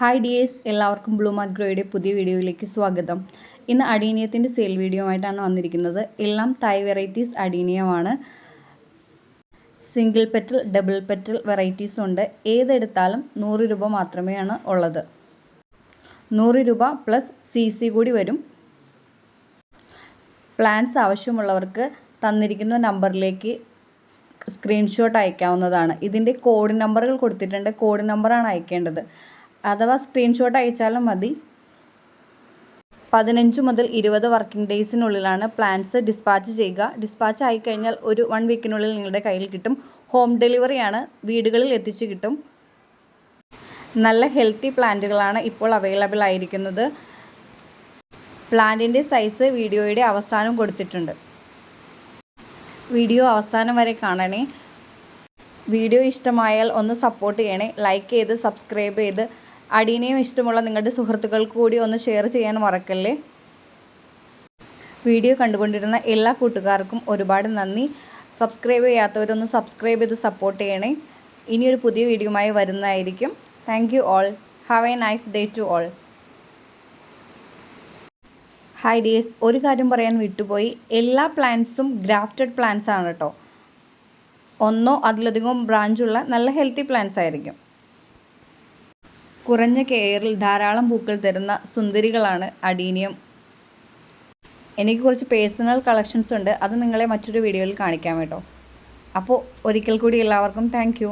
Hi dears എല്ലാവർക്കും blue ഗ്രോയുടെ പുതിയ വീഡിയോയിലേക്ക് സ്വാഗതം. ഇന്ന് അടീനിയത്തിന്റെ സെയിൽ വീഡിയോ ആയിട്ടാണ് വന്നിരിക്കുന്നത്. എല്ലാം Thai varieties അടീനിയമാണ്. Single petal double petal varieties ഉണ്ട്. ഏതെടുത്താലും നൂറ് രൂപ മാത്രമേയാണ് ഉള്ളത്. നൂറ് രൂപ പ്ലസ് സി സി കൂടി വരും. പ്ലാൻസ് ആവശ്യമുള്ളവർക്ക് തന്നിരിക്കുന്ന നമ്പറിലേക്ക് സ്ക്രീൻഷോട്ട് അയക്കാവുന്നതാണ്. ഇതിന്റെ കോഡ് നമ്പറുകൾ കൊടുത്തിട്ടുണ്ട്. കോഡ് നമ്പറാണ് അയക്കേണ്ടത്. അഥവാ സ്ക്രീൻഷോട്ട് അയച്ചാലും മതി. പതിനഞ്ച് മുതൽ ഇരുപത് വർക്കിംഗ് ഡേയ്സിനുള്ളിലാണ് പ്ലാൻസ് ഡിസ്പാച്ച് ചെയ്യുക. ഡിസ്പാച്ച് ആയിക്കഴിഞ്ഞാൽ ഒരു വൺ വീക്കിനുള്ളിൽ നിങ്ങളുടെ കയ്യിൽ കിട്ടും. ഹോം ഡെലിവറിയാണ് വീടുകളിൽ എത്തിച്ചു കിട്ടും. നല്ല ഹെൽത്തി പ്ലാന്റുകളാണ് ഇപ്പോൾ അവൈലബിൾ ആയിരിക്കുന്നത്. പ്ലാന്റിന്റെ സൈസ് വീഡിയോയുടെ അവസാനം കൊടുത്തിട്ടുണ്ട്. വീഡിയോ അവസാനം വരെ കാണണേ. വീഡിയോ ഇഷ്ടമായാൽ ഒന്ന് സപ്പോർട്ട് ചെയ്യണേ. ലൈക്ക് ചെയ്ത് സബ്സ്ക്രൈബ് ചെയ്ത് അടീനെയും ഇഷ്ടമുള്ള നിങ്ങളുടെ സുഹൃത്തുക്കൾക്ക് കൂടി ഒന്ന് ഷെയർ ചെയ്യാൻ മറക്കല്ലേ? വീഡിയോ കണ്ടുകൊണ്ടിരുന്ന എല്ലാ കൂട്ടുകാർക്കും ഒരുപാട് നന്ദി. സബ്സ്ക്രൈബ് ചെയ്യാത്തവരൊന്ന് സബ്സ്ക്രൈബ് ചെയ്ത് സപ്പോർട്ട് ചെയ്യണേ. ഇനിയൊരു പുതിയ വീഡിയോയുമായി വരുന്നതായിരിക്കും. Thank you all have a nice day to all hi dears ഒരു കാര്യം പറയാൻ വിട്ടുപോയി. എല്ലാ പ്ലാന്റ്സും ഗ്രാഫ്റ്റഡ് പ്ലാന്റ്സ് ആണ് കേട്ടോ ഒന്നോ അതിലധികവും ബ്രാഞ്ചുള്ള നല്ല ഹെൽത്തി പ്ലാന്റ്സ് ആയിരിക്കും. കുറഞ്ഞ കെയറിൽ ധാരാളം പൂക്കൾ തരുന്ന സുന്ദരികളാണ് അഡീനിയം എനിക്ക് കുറച്ച് പേഴ്സണൽ കളക്ഷൻസ് ഉണ്ട്. അത് നിങ്ങളെ മറ്റൊരു വീഡിയോയിൽ കാണിക്കാം കേട്ടോ. അപ്പോൾ ഒരിക്കൽ കൂടി എല്ലാവർക്കും താങ്ക്